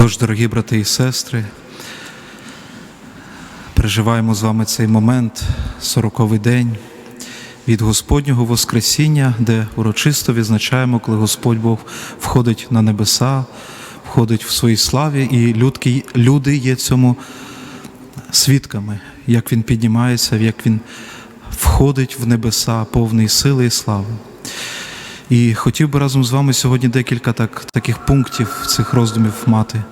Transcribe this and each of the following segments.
Тож, дорогі брати і сестри, переживаємо з вами цей момент, сороковий день від Господнього Воскресіння, де урочисто відзначаємо, коли Господь Бог входить на небеса, входить в своїй славі, і людки, люди є цьому свідками, як Він піднімається, як Він входить в небеса, повний сили і слави. І хотів би разом з вами сьогодні декілька так, таких пунктів цих роздумів мати.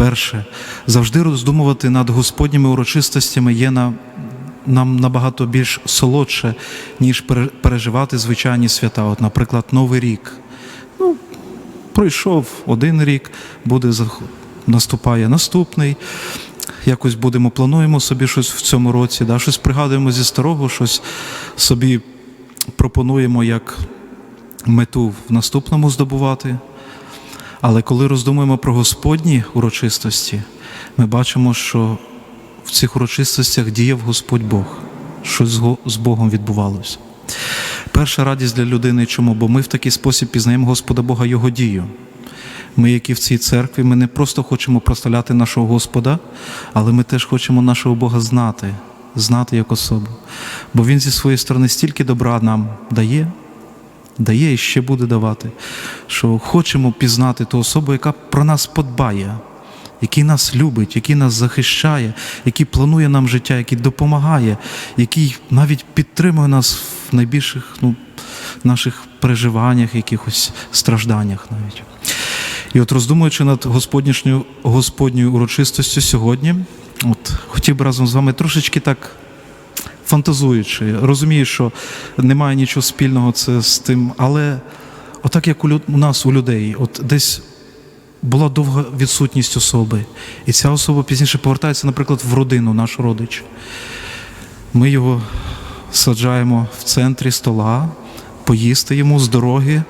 Перше, завжди роздумувати над Господніми урочистостями є на, нам набагато більш солодше, ніж пере- переживати звичайні свята. От, наприклад, Новий рік. Ну, пройшов один рік, буде наступає наступний. Якось будемо, плануємо собі щось в цьому році, да? щось пригадуємо зі старого, щось собі пропонуємо як мету в наступному здобувати. Але коли роздумуємо про Господні урочистості, ми бачимо, що в цих урочистостях діяв Господь Бог, щось з Го- з Богом відбувалося. Перша радість для людини, чому? Бо ми в такий спосіб пізнаємо Господа Бога Його дію. Ми, які в цій церкві, ми не просто хочемо прославляти нашого Господа, але ми теж хочемо нашого Бога знати, знати як особу. Бо Він зі своєї сторони стільки добра нам дає, дає і ще буде давати, що хочемо пізнати ту особу, яка про нас подбає, який нас любить, який нас захищає, який планує нам життя, який допомагає, який навіть підтримує нас в найбільших ну, наших переживаннях, якихось стражданнях навіть. І от роздумуючи над Господнішньою, Господньою урочистостю сьогодні, от хотів би разом з вами трошечки так фантазуючи, розумію, що немає нічого спільного це з тим, але отак як у, люд, у нас, у людей, от десь була довга відсутність особи, і ця особа пізніше повертається, наприклад, в родину, наш родич. Ми його саджаємо в центрі стола, поїсти йому з дороги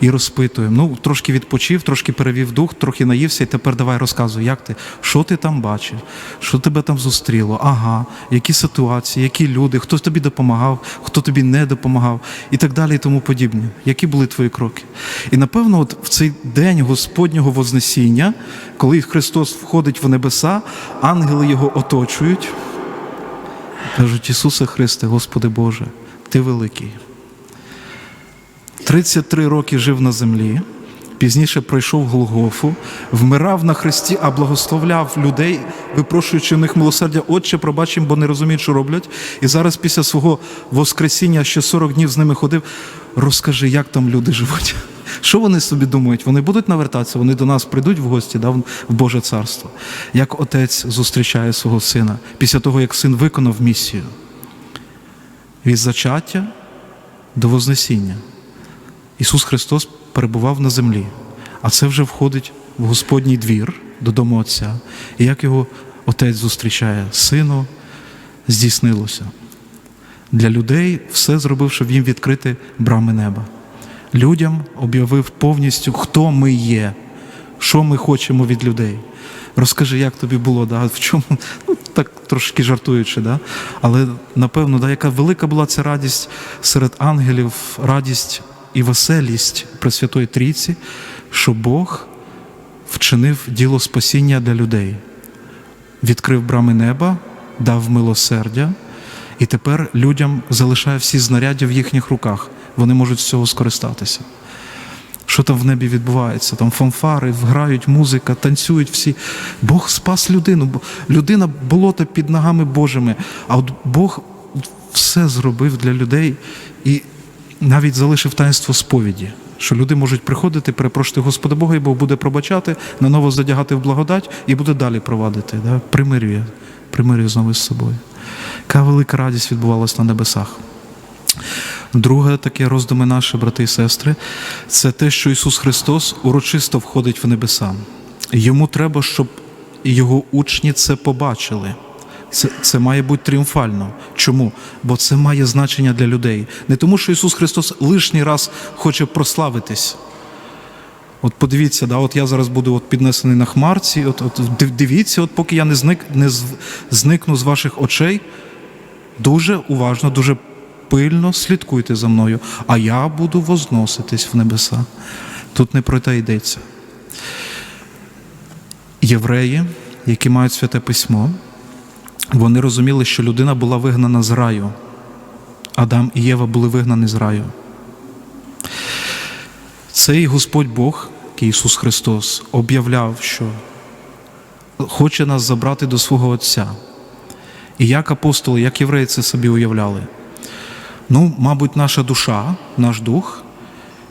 і розпитуємо. Ну, трошки відпочив, трошки перевів дух, трохи наївся, і тепер давай розказуй, як ти, що ти там бачив, що тебе там зустріло, ага, які ситуації, які люди, хто тобі допомагав, хто тобі не допомагав, і так далі, і тому подібне. Які були твої кроки? І напевно, от в цей день Господнього Вознесіння, коли Христос входить в небеса, ангели його оточують. Кажуть, Ісусе Христе, Господи Боже, Ти великий. 33 роки жив на землі, пізніше пройшов Голгофу, вмирав на хресті, а благословляв людей, випрошуючи в них милосердя, Отче, пробач їм, бо не розуміють, що роблять. І зараз, після свого Воскресіння, ще 40 днів з ними ходив. Розкажи, як там люди живуть. Що вони собі думають? Вони будуть навертатися, вони до нас прийдуть в гості да, в Боже царство. Як отець зустрічає свого сина після того, як син виконав місію від зачаття до Вознесіння. Ісус Христос перебував на землі, а це вже входить в Господній двір додому Отця. І як його Отець зустрічає, Сину, здійснилося. Для людей все зробив, щоб їм відкрити брами неба. Людям об'явив повністю, хто ми є, що ми хочемо від людей. Розкажи, як тобі було, да? в чому, ну так трошки жартуючи, да? але напевно, да, яка велика була ця радість серед ангелів, радість і веселість Пресвятої Трійці, що Бог вчинив діло спасіння для людей, відкрив брами неба, дав милосердя, і тепер людям залишає всі знаряддя в їхніх руках. Вони можуть з цього скористатися. Що там в небі відбувається? Там фанфари, грають музика, танцюють всі. Бог спас людину. Людина болота під ногами Божими. А от Бог все зробив для людей і навіть залишив таїнство сповіді. Що люди можуть приходити, перепрошити Господа Бога, і Бог буде пробачати, наново задягати в благодать і буде далі провадити. Да? Примирює, примирює знову з собою. Яка велика радість відбувалася на небесах. Друге таке роздуми наші, брати і сестри, це те, що Ісус Христос урочисто входить в небеса. Йому треба, щоб його учні це побачили. Це, це має бути тріумфально. Чому? Бо це має значення для людей. Не тому, що Ісус Христос лишній раз хоче прославитись. От подивіться, да, от я зараз буду от піднесений на хмарці. От, от дивіться, от поки я не зник, не зникну з ваших очей, дуже уважно, дуже пильно слідкуйте за мною, а я буду возноситись в небеса. Тут не про те йдеться. євреї, які мають святе письмо, вони розуміли, що людина була вигнана з раю. Адам і Єва були вигнані з раю. Цей Господь Бог, Ісус Христос, об'являв, що хоче нас забрати до свого Отця. І як апостоли, як євреї це собі уявляли. Ну, мабуть, наша душа, наш дух,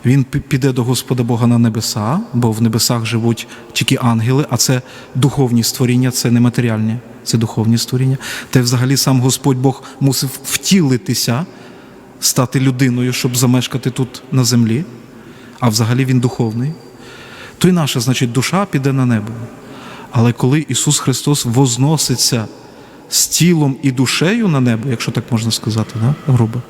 він піде до Господа Бога на небеса, бо в небесах живуть тільки ангели, а це духовні створіння, це не матеріальні, це духовні створіння. Та й взагалі сам Господь Бог мусив втілитися, стати людиною, щоб замешкати тут на землі, а взагалі він духовний. То й наша, значить, душа піде на небо. Але коли Ісус Христос возноситься з тілом і душею на небо, якщо так можна сказати, да? грубо,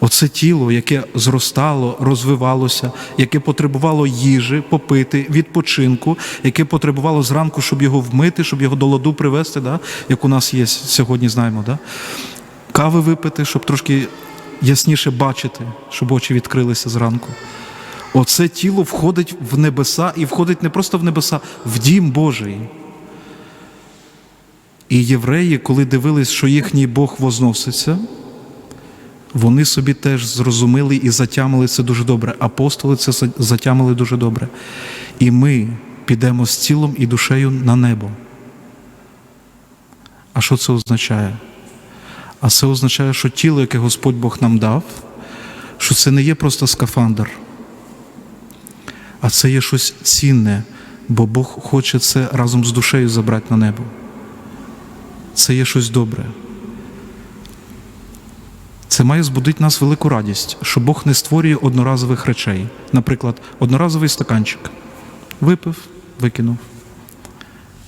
оце тіло, яке зростало, розвивалося, яке потребувало їжі, попити, відпочинку, яке потребувало зранку, щоб його вмити, щоб його до ладу привести, да? як у нас є сьогодні, знаємо, да? кави випити, щоб трошки ясніше бачити, щоб очі відкрилися зранку. Оце тіло входить в небеса і входить не просто в небеса, в дім Божий. І євреї, коли дивились, що їхній Бог возноситься, вони собі теж зрозуміли і затямили це дуже добре. Апостоли це затямили дуже добре. І ми підемо з тілом і душею на небо. А що це означає? А це означає, що тіло, яке Господь Бог нам дав, що це не є просто скафандр, а це є щось цінне, бо Бог хоче це разом з душею забрати на небо. Це є щось добре. Це має збудити нас велику радість, що Бог не створює одноразових речей. Наприклад, одноразовий стаканчик. Випив, викинув.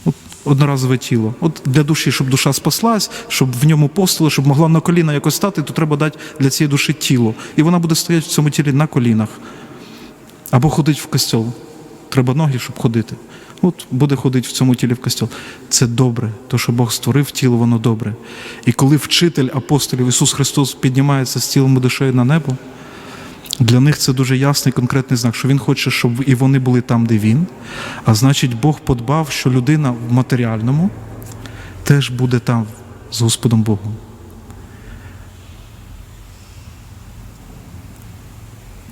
От одноразове тіло. От для душі, щоб душа спаслась, щоб в ньому постили, щоб могла на коліна якось стати, то треба дати для цієї душі тіло. І вона буде стояти в цьому тілі на колінах. Або ходить в костьол. Треба ноги, щоб ходити. От буде ходити в цьому тілі в костьол. Це добре. То, що Бог створив тіло, воно добре. І коли вчитель апостолів Ісус Христос піднімається з тілом душею на небо, для них це дуже ясний конкретний знак, що Він хоче, щоб і вони були там, де Він. А значить, Бог подбав, що людина в матеріальному теж буде там з Господом Богом.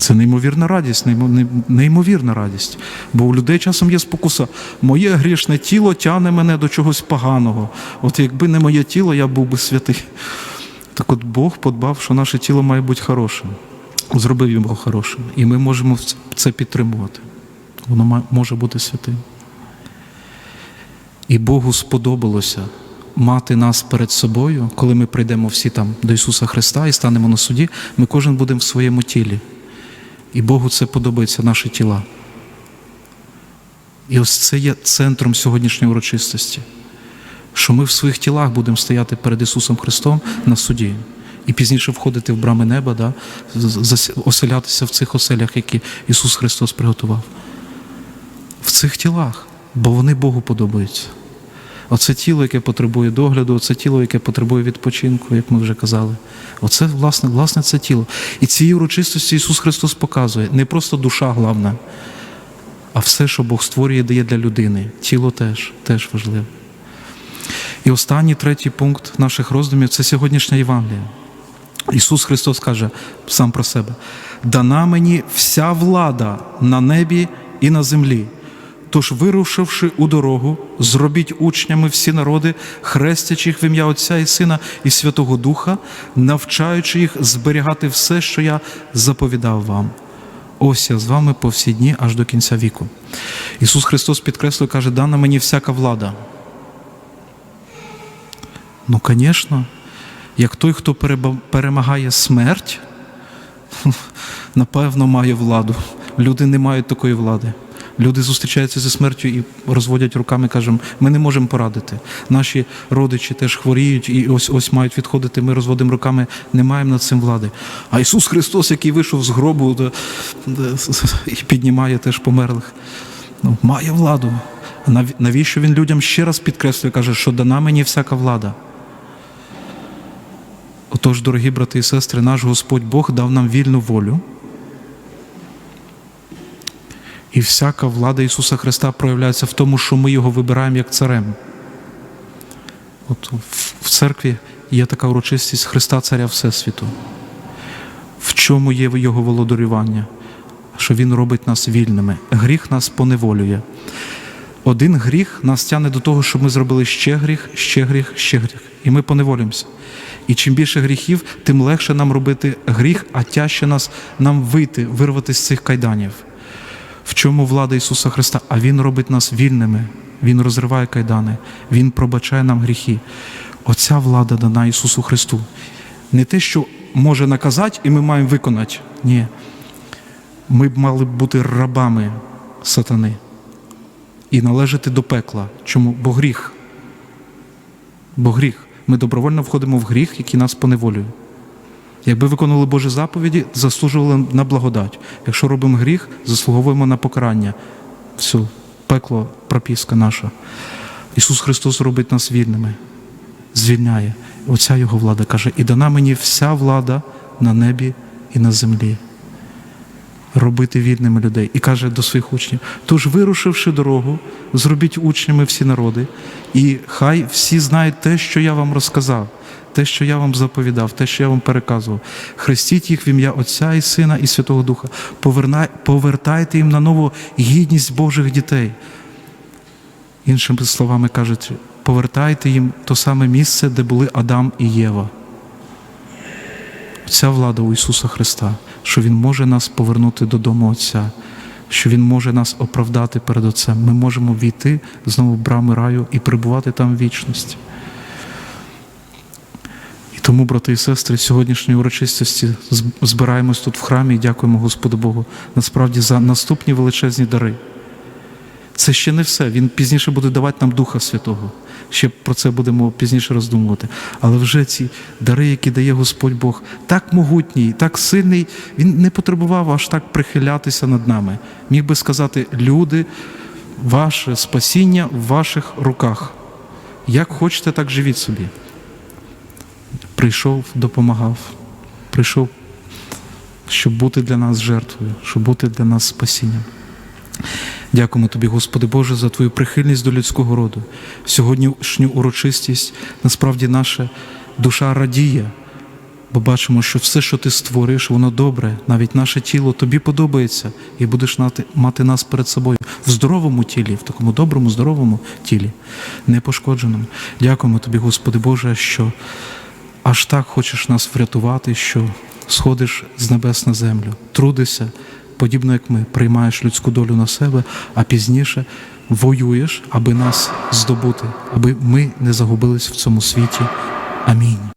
Це неймовірна радість, неймовірна радість. Бо у людей часом є спокуса. Моє грішне тіло тягне мене до чогось поганого. От якби не моє тіло, я був би святий. Так от Бог подбав, що наше тіло має бути хорошим. Зробив його хорошим. І ми можемо це підтримувати. Воно може бути святим. І Богу сподобалося мати нас перед собою, коли ми прийдемо всі там до Ісуса Христа і станемо на суді, ми кожен будемо в своєму тілі. І Богу це подобається наші тіла. І ось це є центром сьогоднішньої урочистості, що ми в своїх тілах будемо стояти перед Ісусом Христом на суді. І пізніше входити в брами неба, да, оселятися в цих оселях, які Ісус Христос приготував. В цих тілах, бо вони Богу подобаються. Оце тіло, яке потребує догляду, оце тіло, яке потребує відпочинку, як ми вже казали. Оце, власне, власне, це тіло. І цієї урочистості Ісус Христос показує не просто душа головна, а все, що Бог створює, дає для людини. Тіло теж, теж важливе. І останній третій пункт наших роздумів це сьогоднішня Євангелія. Ісус Христос каже сам про себе: дана мені вся влада на небі і на землі. Тож, вирушивши у дорогу, зробіть учнями всі народи, хрестячи їх в ім'я Отця і Сина і Святого Духа, навчаючи їх зберігати все, що я заповідав вам. Ось я з вами по всі дні аж до кінця віку. Ісус Христос підкреслює, каже, дана мені всяка влада. Ну, звісно, як той, хто перемагає смерть, напевно, має владу. Люди не мають такої влади. Люди зустрічаються зі смертю і розводять руками, кажемо, ми не можемо порадити. Наші родичі теж хворіють і ось ось мають відходити. Ми розводимо руками, не маємо над цим влади. А Ісус Христос, який вийшов з гробу і піднімає теж померлих, ну, має владу. Нав- Навіщо він людям ще раз підкреслює, каже, що дана мені всяка влада. Отож, дорогі брати і сестри, наш Господь Бог дав нам вільну волю. І всяка влада Ісуса Христа проявляється в тому, що ми його вибираємо як царем. От в- церкві є така урочистість Христа Царя Всесвіту. В чому є його володарювання? Що Він робить нас вільними. Гріх нас поневолює. Один гріх нас тягне до того, щоб ми зробили ще гріх, ще гріх, ще гріх. І ми поневолюємося. І чим більше гріхів, тим легше нам робити гріх, а тяжче нас нам вийти, вирвати з цих кайданів. В чому влада Ісуса Христа? А Він робить нас вільними. Він розриває кайдани, Він пробачає нам гріхи. Оця влада дана Ісусу Христу. Не те, що може наказати, і ми маємо виконати. Ні. Ми б мали бути рабами сатани і належати до пекла. Чому? Бо гріх. Бо гріх. Ми добровольно входимо в гріх, який нас поневолює. Якби виконували Божі заповіді, заслужували на благодать. Якщо робимо гріх, заслуговуємо на покарання. Все, пекло, пропіска наша. Ісус Христос робить нас вільними, звільняє. Оця Його влада каже, і дана мені вся влада на небі і на землі. Робити вільними людей. І каже до своїх учнів: тож, вирушивши дорогу, зробіть учнями всі народи, і хай всі знають те, що я вам розказав, те, що я вам заповідав, те, що я вам переказував. Хрестіть їх в ім'я Отця і Сина і Святого Духа. Повертайте їм на нову гідність Божих дітей. Іншими словами кажуть, повертайте їм то саме місце, де були Адам і Єва. Ця влада у Ісуса Христа, що Він може нас повернути додому Отця, що Він може нас оправдати перед Отцем. Ми можемо війти знову в брами раю і перебувати там в вічності. Тому, брати і сестри, сьогоднішньої урочистості збираємось тут в храмі і дякуємо Господу Богу насправді за наступні величезні дари. Це ще не все. Він пізніше буде давати нам Духа Святого. Ще про це будемо пізніше роздумувати. Але вже ці дари, які дає Господь Бог, так могутній, так сильний, він не потребував аж так прихилятися над нами. Міг би сказати, люди, ваше спасіння в ваших руках. Як хочете, так живіть собі. Прийшов, допомагав, прийшов, щоб бути для нас жертвою, щоб бути для нас спасінням. Дякуємо тобі, Господи Боже, за твою прихильність до людського роду. Сьогоднішню урочистість насправді наша душа радіє, бо бачимо, що все, що ти створиш, воно добре, навіть наше тіло тобі подобається, і будеш мати нас перед собою в здоровому тілі, в такому доброму, здоровому тілі, непошкодженому. Дякуємо тобі, Господи Боже, що аж так хочеш нас врятувати, що сходиш з небес на землю, трудишся, подібно як ми, приймаєш людську долю на себе, а пізніше воюєш, аби нас здобути, аби ми не загубились в цьому світі. Амінь.